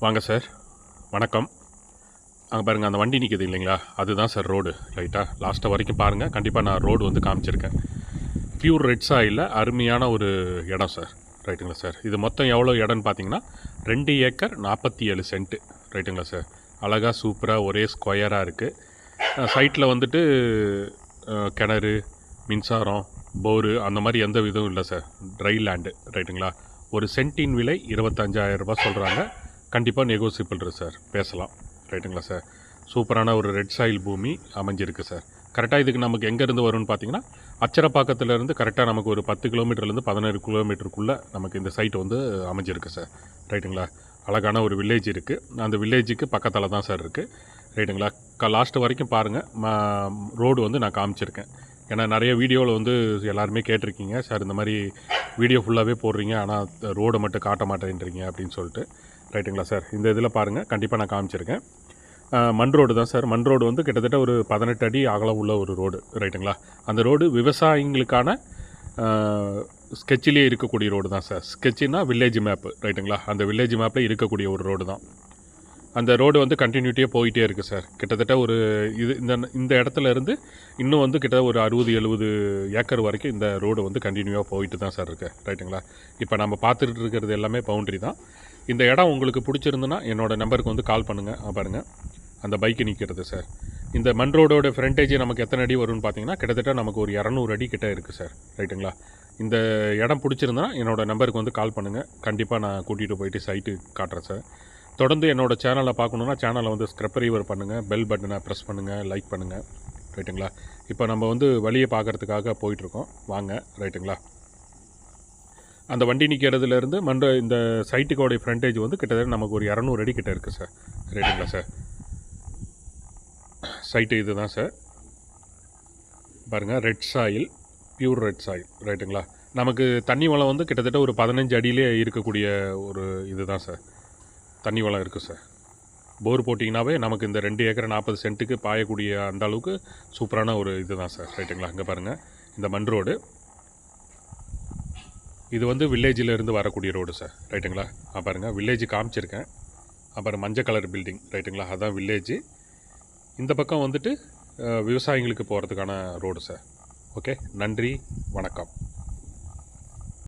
வாங்க சார். வணக்கம். அங்கே பாருங்கள் அந்த வண்டி நிற்கிது இல்லைங்களா? அதுதான் சார் ரோடு. ரைட்டாக லாஸ்ட்டை வரைக்கும் பாருங்கள் கண்டிப்பாக நான் ரோடு வந்து காமிச்சிருக்கேன். பியூர் ரெட் சாயில் அருமையான ஒரு இடம் சார். ரைட்டுங்களா சார்? இது மொத்தம் எவ்வளோ இடம்னு பார்த்தீங்கன்னா ரெண்டு ஏக்கர் நாற்பத்தி ஏழு சென்ட்டு ரைட்டுங்களா சார்? அழகாக சூப்பராக ஒரே ஸ்கொயராக இருக்குது சைட்டில் வந்துட்டு கிணறு மின்சாரம் போரு அந்த மாதிரி எந்த விதமும் இல்லை சார். ட்ரை லேண்டு ரைட்டுங்களா ஒரு சென்ட்டின் விலை இருபத்தஞ்சாயிரம் ரூபாய் சொல்கிறாங்க கண்டிப்பாக நெகோசியபிள் சார். பேசலாம். ரைட்டுங்களா சார்? சூப்பரான ஒரு ரெட் சாயில் பூமி அமைஞ்சிருக்கு சார். கரெக்டாக இதுக்கு நமக்கு எங்கேருந்து வரும்னு பார்த்தீங்கன்னா அச்சரப்பாக்கத்துலேருந்து கரெக்டாக நமக்கு ஒரு பத்து கிலோமீட்டர்லேருந்து பதினேழு கிலோமீட்டருக்குள்ளே நமக்கு இந்த சைட் வந்து அமைஞ்சிருக்கு சார். ரைட்டுங்களா? அழகான ஒரு வில்லேஜ் இருக்குது அந்த வில்லேஜுக்கு பக்கத்தில் தான் சார் இருக்குது ரைட்டுங்களா? க லாஸ்ட்டு வரைக்கும் பாருங்கள் ரோடு வந்து நான் காமிச்சிருக்கேன். ஏன்னா நிறைய வீடியோவில் வந்து எல்லாருமே கேட்டிருக்கீங்க. சார் இந்த மாதிரி வீடியோ ஃபுல்லாகவே போடுறீங்க. ஆனால் ரோடை மட்டும் காட்ட மாட்டேன்றீங்க அப்படின்னு சொல்லிட்டு. ரைட்டுங்களா சார்? இந்த இதில் பாருங்கள் கண்டிப்பாக நான் காமிச்சிருக்கேன். மண் ரோடு தான் சார். மண் ரோடு வந்து கிட்டத்தட்ட ஒரு பதினெட்டு அடி அகலம் உள்ள ஒரு ரோடு ரைட்டுங்களா? அந்த ரோடு விவசாயிங்களுக்கான ஸ்கெட்சிலே இருக்கக்கூடிய ரோடு தான் சார். ஸ்கெட்சினா வில்லேஜ் மேப்பு ரைட்டுங்களா? அந்த வில்லேஜ் மேப்பில் இருக்கக்கூடிய ஒரு ரோடு தான். அந்த ரோடு வந்து கண்டினியூட்டியாக போயிட்டே இருக்குது சார் கிட்டத்தட்ட ஒரு இது இந்த இந்த இடத்துல இருந்து இன்னும் வந்து கிட்ட ஒரு அறுபது எழுபது ஏக்கர் வரைக்கும் இந்த ரோடு வந்து கண்டினியூவாக போயிட்டு தான் சார் இருக்குது ரைட்டுங்களா இப்போ நம்ம பார்த்துட்டு இருக்கிறது எல்லாமே பவுண்ட்ரி தான். இந்த இடம் உங்களுக்கு பிடிச்சிருந்துன்னா என்னோடய நம்பருக்கு வந்து கால் பண்ணுங்கள் பாருங்கள் அந்த பைக்கு நிற்கிறது சார் இந்த மண் ரோடோட ஃப்ரண்டேஜ் நமக்கு எத்தனை அடி வரும்னு பார்த்தீங்கன்னா கிட்டத்தட்ட நமக்கு ஒரு இரநூறு அடி கிட்டே இருக்குது சார் ரைட்டுங்களா இந்த இடம் பிடிச்சிருந்தா என்னோடய நம்பருக்கு வந்து கால் பண்ணுங்கள் கண்டிப்பாக நான் கூட்டிகிட்டு போயிட்டு சைட்டு காட்டுறேன் சார் தொடர்ந்து என்னோடய சேனலை பார்க்கணுன்னா சேனலை வந்து ஸ்க்ரப்பரிவர் பண்ணுங்கள் பெல் பட்டனை ப்ரெஸ் பண்ணுங்கள் லைக் பண்ணுங்கள் ரைட்டுங்களா இப்போ நம்ம வந்து வழியை பார்க்குறதுக்காக போயிட்டுருக்கோம். வாங்க ரைட்டுங்களா அந்த வண்டி நிற்கிறதுலேருந்து மண்ட இந்த சைட்டுக்கோடைய ஃப்ரண்டேஜ் வந்து கிட்டத்தட்ட நமக்கு ஒரு இரநூறு அடி கிட்ட இருக்குது சார் ரைட்டுங்களா சார் சைட்டு இது தான் சார் பாருங்கள் red soil pure red soil ரைட்டுங்களா நமக்கு தண்ணி வளம் வந்து கிட்டத்தட்ட ஒரு பதினஞ்சு அடியிலே இருக்கக்கூடிய ஒரு இதுதான் சார் தண்ணி வளம் இருக்குது சார் போர் போட்டிங்கனாவே நமக்கு இந்த ரெண்டு ஏக்கர் நாற்பது சென்ட்டுக்கு பாயக்கூடிய அந்த அளவுக்கு சூப்பரான ஒரு இதுதான் சார் ரைட்டுங்களா அங்கே பாருங்கள் இந்த மண் ரோடு. இது வந்து வில்லேஜில் இருந்து வரக்கூடிய ரோடு சார் ரைட்டுங்களா ஆ பாருங்கள் வில்லேஜ் காமிச்சிருக்கேன். அப்புறம் மஞ்சள் கலர் பில்டிங் ரைட்டுங்களா அதான் வில்லேஜ் இந்த பக்கம் வந்துட்டு விவசாயிங்களுக்கு போகிறதுக்கான ரோடு சார் ஓகே நன்றி. வணக்கம்.